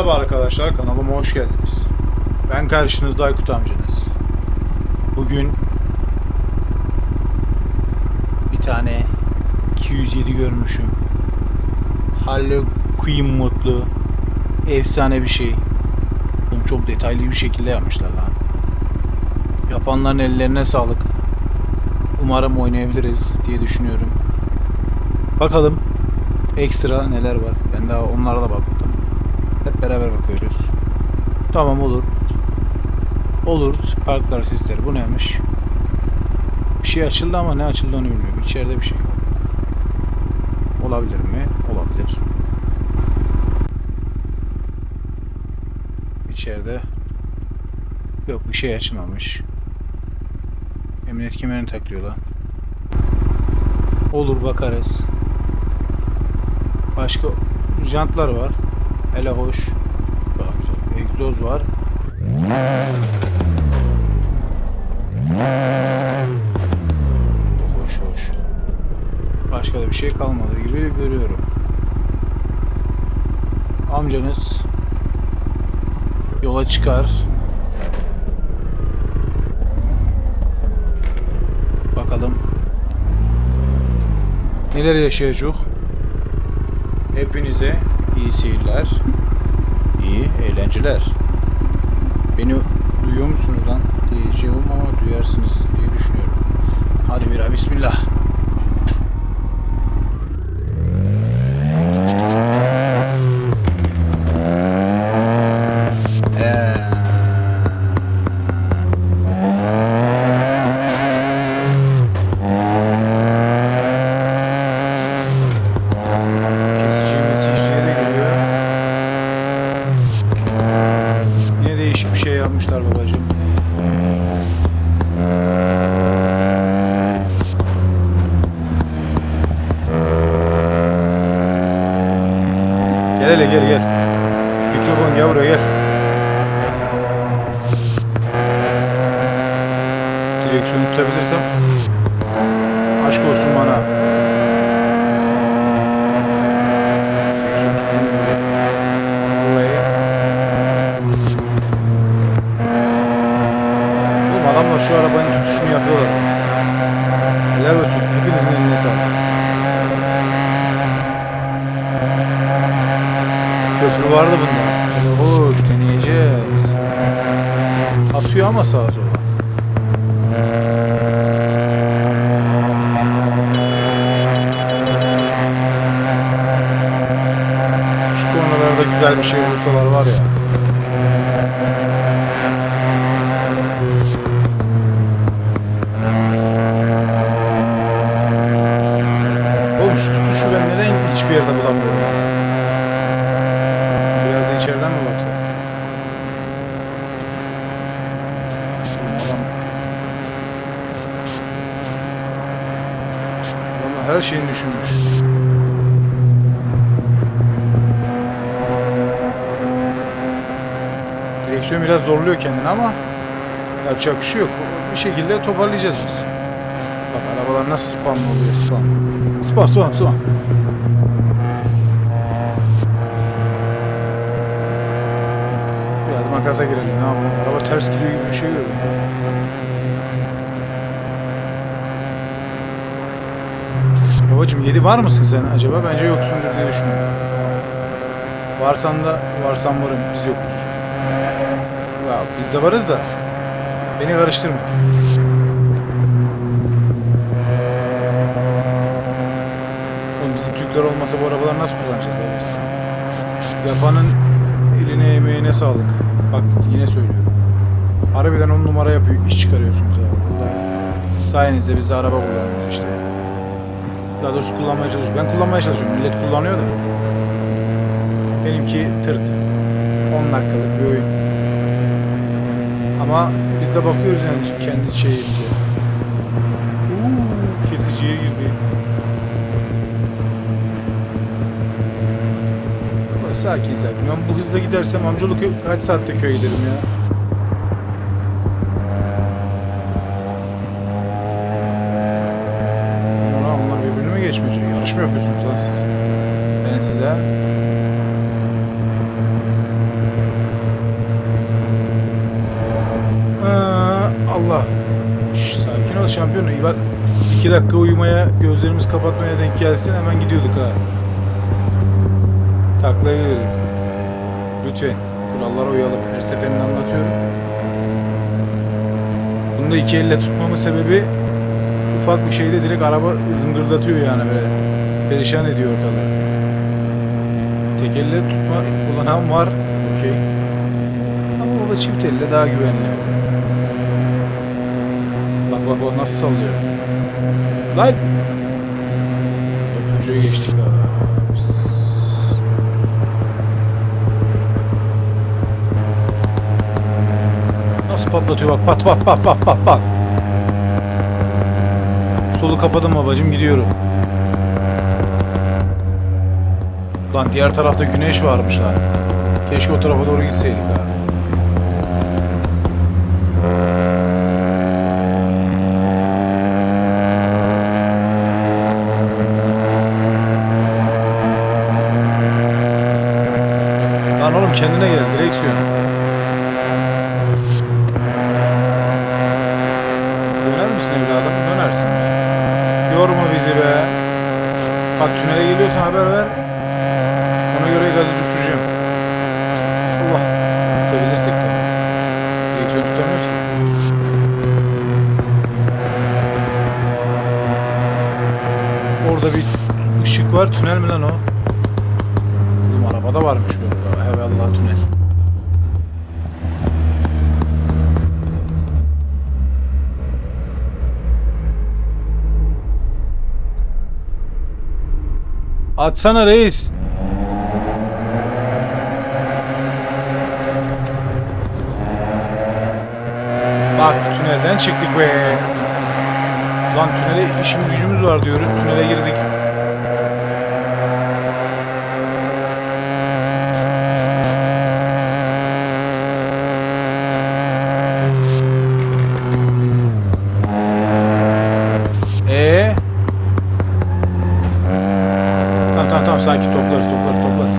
Merhaba arkadaşlar kanalıma hoş geldiniz. Ben karşınızda Aykut amcanız. Bugün bir tane 207 görmüşüm. Harley Quinn modlu efsane bir şey. Bunu çok detaylı bir şekilde yapmışlar lan. Yapanların ellerine sağlık. Umarım oynayabiliriz diye düşünüyorum. Bakalım ekstra neler var. Ben daha onlara da bakmadım. Hep beraber bakıyoruz. Tamam olur. Olur. Parklar sisteri. Bu neymiş? Bir şey açıldı ama ne açıldı onu bilmiyorum. İçeride bir şey var. Olabilir mi? Olabilir. İçeride yok bir şey açılmamış. Emniyet kemerini takıyor lan. Olur bakarız. Başka jantlar var. Hele hoş. Daha güzel. Egzoz var. Hoş hoş. Başka da bir şey kalmadı gibi görüyorum. Amcanız yola çıkar. Bakalım neler yaşayacak. Hepinize iyi seyirler, iyi eğlenceler. Beni duyuyor musunuz lan diyeceğim ama duyarsınız diye düşünüyorum. Hadi bir bismillah. Kesici mesajları geliyor. Yine değişik bir şey yapmışlar babacığım. Gel hele gel gel. Mikrofon gel buraya gel. Direksiyonu tutabilirsem aşk olsun bana. Direksiyon tutayım böyle. Buraya. Oğlum adamlar şu arabanın tutuşunu yapıyorlar. Helal olsun. Hepinizin eline sağlık. Köprü vardı bunda. Hoş deneyeceğiz. Atıyor ama sağa sola. Güzel bir şey bulsalar var ya. Oğlum şu tutuşu ben neden hiçbir yerde bulamıyorum? Biraz da içeriden mi baksak? Her şeyini düşünmüş. Direksiyon biraz zorluyor kendini ama yapacak bir şey yok. Bir şekilde toparlayacağız biz. Bak arabalar nasıl spam oluyor spam. Spam spam spam. Biraz makasa girelim ne yapalım. Araba ters gidiyor gibi bir şey gördüm. Babacım 7 var mısın sen acaba? Bence yoksundur diye düşünüyorum. Varsan da varsan varım biz yokuz. Ya biz de varız da beni karıştırma. Oğlum bizim Türkler olmasa bu arabaları nasıl kullanacağız? Yapanın eline emeğine sağlık. Bak yine söylüyorum. Harbiden on numara yapıyor, iş çıkarıyorsunuz abi. Vallahi. Sayenizde biz de araba kullanıyoruz işte. Daha doğrusu kullanmaya çalışıyorum. Ben kullanmaya çalışıyorum. Millet kullanıyor da. Benimki tırt. 10 dakikalık bir oyun. Ama biz de bakıyoruz yani kendi şeyimize. Kesiciye girdi. Sakin sakin. Ben bu hızla gidersem amcalık kaç saatte köye giderim ya. Onlar birbirine mi geçmeyecek? Yarış mı yapıyorsunuz lan siz? Ben size Şş, sakin ol şampiyon. İyi bak. İki dakika uyumaya, gözlerimiz kapatmaya denk gelsin hemen gidiyorduk ha. Taklaya. Lütfen. Kurallara uyalım. Her seferinde anlatıyorum. Bunu da iki elle tutmamın sebebi ufak bir şeyde direkt araba zıngırdatıyor yani böyle. Perişan ediyor ortalığı. Tek elle tutma kullanağım var. Okey. Ama o da çift elle daha güvenli. Bak bak nasıl sallıyor. Lan! Köprücüye geçtik abi. Pıs. Nasıl patlatıyor bak pat pat pat pat pat pat. Solu kapadım babacım gidiyorum. Lan diğer tarafta güneş varmış lan. Keşke o tarafa doğru gitseydik ha. Oğlum kendine gel direksiyon. Döner misin evladım? Dönersin. Yorma bizi be. Bak tünele geliyorsan haber ver. Ona göre gazı düşüreceğim. Allah. Tutabilirsek tabii. Direksiyon tutamıyoruz ki. Orada bir ışık var. Tünel mi lan o? Oğlum arabada varmış böyle. Hay Allah tünel. Atsana reis. Bak tünelden çıktık be. Lan tünele işimiz gücümüz var diyoruz. Tünele girdik. Ee? Tamam tamam tamam sakin toplarız toplarız toplarız.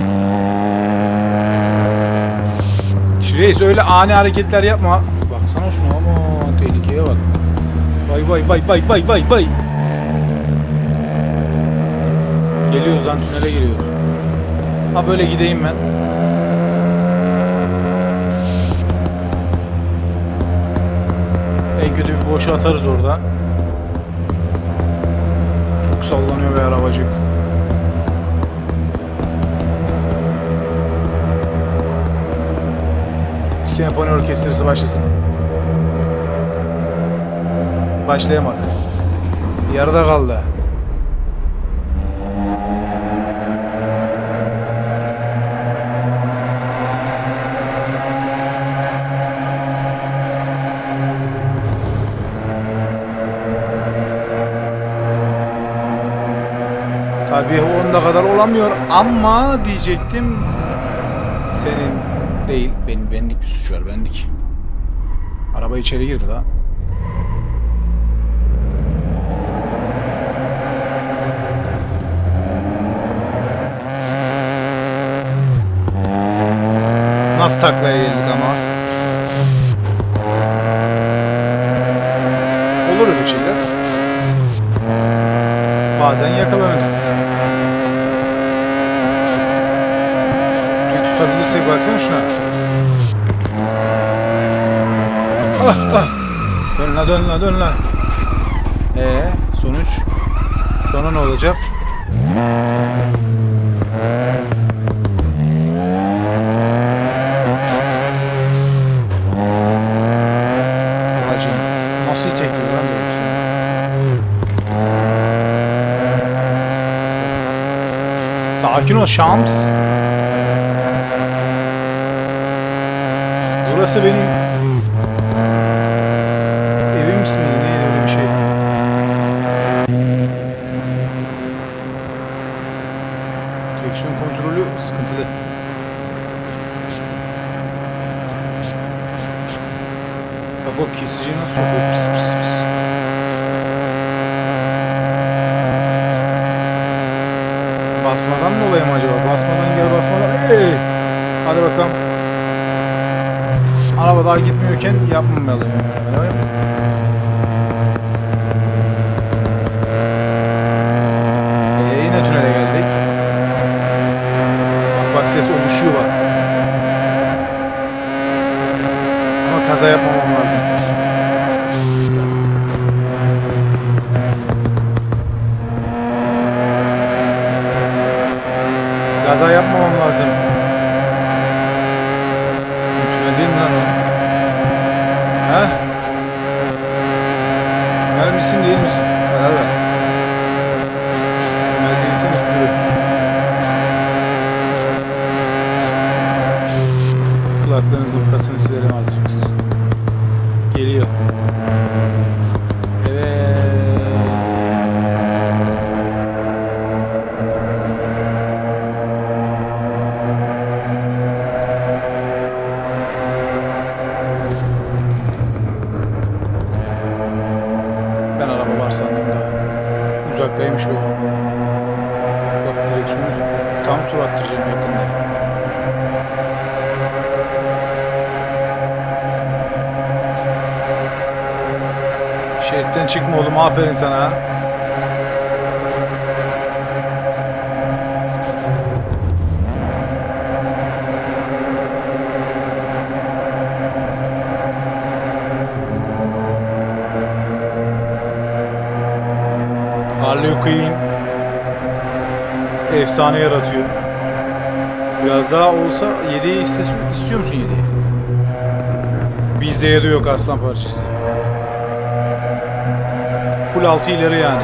Reis öyle ani hareketler yapma. Baksana şuna ama tehlikeye bak. Vay vay vay vay vay vay vay. Geliyoruz lan tünele giriyoruz. Ha böyle gideyim ben. En kötü bir boşa atarız orada. Çok sallanıyor be arabacık. Senfoni orkestrası başlasın. Başlayamadı. Yarıda kaldı. Tabii onda kadar olamıyor ama diyecektim değil benim benlik bir suç var benlik. Araba içeri girdi daha. Nasıl taklaya geldik ama? Olur öyle şeyler. Bazen yakalanırız. Tutabilirsek baksana şuna. Ah ah. Dön la dön la dön la. Ee sonuç? Sonra ne olacak? Şey? Sakin ol Şams. Burası benim evim ismi neydi öyle bir şey. Direksiyon kontrolü sıkıntılı. Bak o kesiciyi nasıl sokuyor pıs pıs pıs. Basmadan mı acaba? Basmadan gel basmadan. Hey! Hadi bakalım araba daha gitmiyorken yapmamalıyım. Yani. Ee, yine tünele geldik. Bak bak ses oluşuyor bak. Ama kaza yapmamam lazım. Geliyor. Şeritten çıkma oğlum aferin sana. Harley Quinn efsane yaratıyor. Biraz daha olsa 7'yi istiyor, musun 7'yi? Bizde 7 yok aslan parçası. Full 6 ileri yani.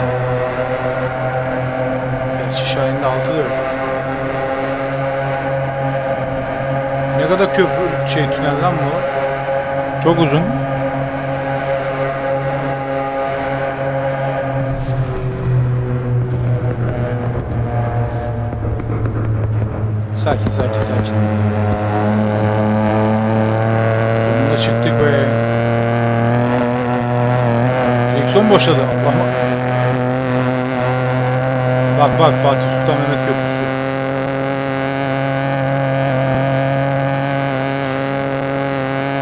Gerçi Şahin'de 6 da yok. Ne kadar köprü şey tünel lan bu? Çok uzun. Sakin sakin sakin. Sonunda çıktık be. Direksiyon boşladı. Allah'ım. Bak bak Fatih Sultan Mehmet Köprüsü.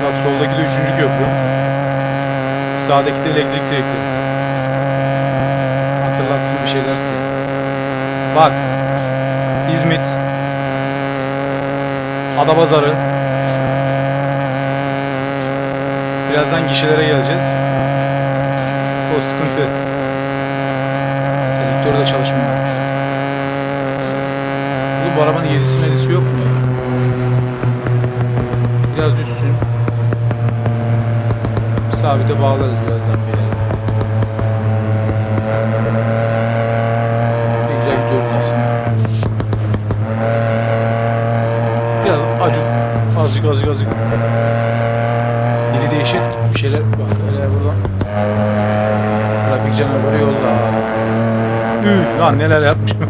Bak soldaki de üçüncü köprü. Sağdaki de elektrik direkleri. Hatırlatsın bir şeyler size. Bak. İzmit. Adapazarı. Birazdan gişelere geleceğiz. O sıkıntı. Selektör de çalışmıyor. Bu arabanın yedisi medisi yok mu ya? Biraz düşsün. Sabite bağlarız birazdan bir yere. Ne güzel gidiyoruz aslında. Biraz acık, azıcık azıcık azıcık. Dili değişik bir şeyler buradan. Trafik canavarı yolda. Üh lan neler yapmışım.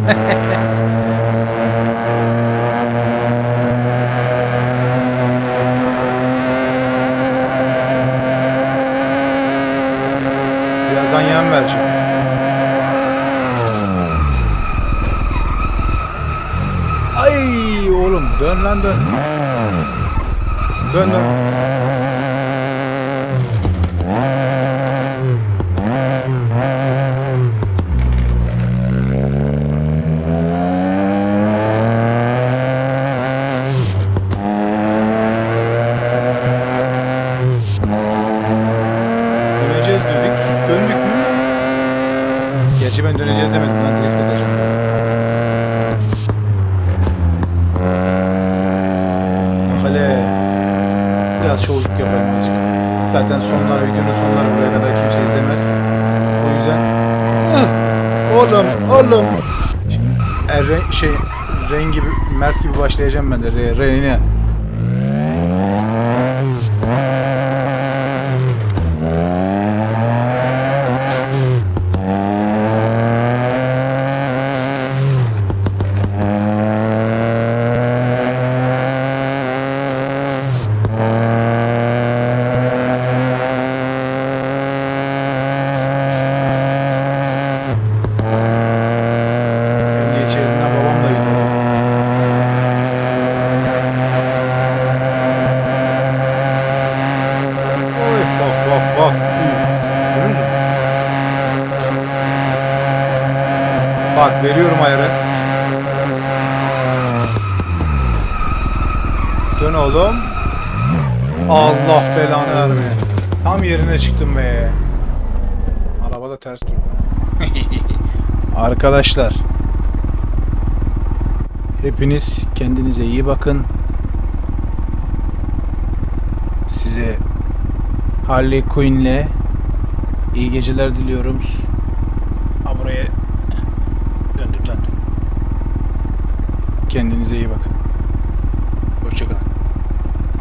Birazdan yan vereceğim. Ay oğlum dön lan dön. Dön dön. Döneceğiz dedik. Döndük mü? Gerçi ben döneceğiz demedim lan direkt atacağım. Hele biraz şovluk yapalım azıcık. Zaten sonlar videonun sonları buraya kadar kimse izlemez. O yüzden oğlum oğlum Şimdi, er, re- şey rengi Mert gibi başlayacağım ben de re, reyne. Emniyet şeridinden babamla gidiyor. Oy bak bak bak. Üy. Görüyor musun? Bak veriyorum ayarı. Dön oğlum. Allah belanı vermeye. Tam yerine çıktım be. Araba da ters durdu. Arkadaşlar. Hepiniz kendinize iyi bakın. Size Harley Quinn'le İyi geceler diliyorum. Ha buraya döndü döndü. Kendinize iyi bakın.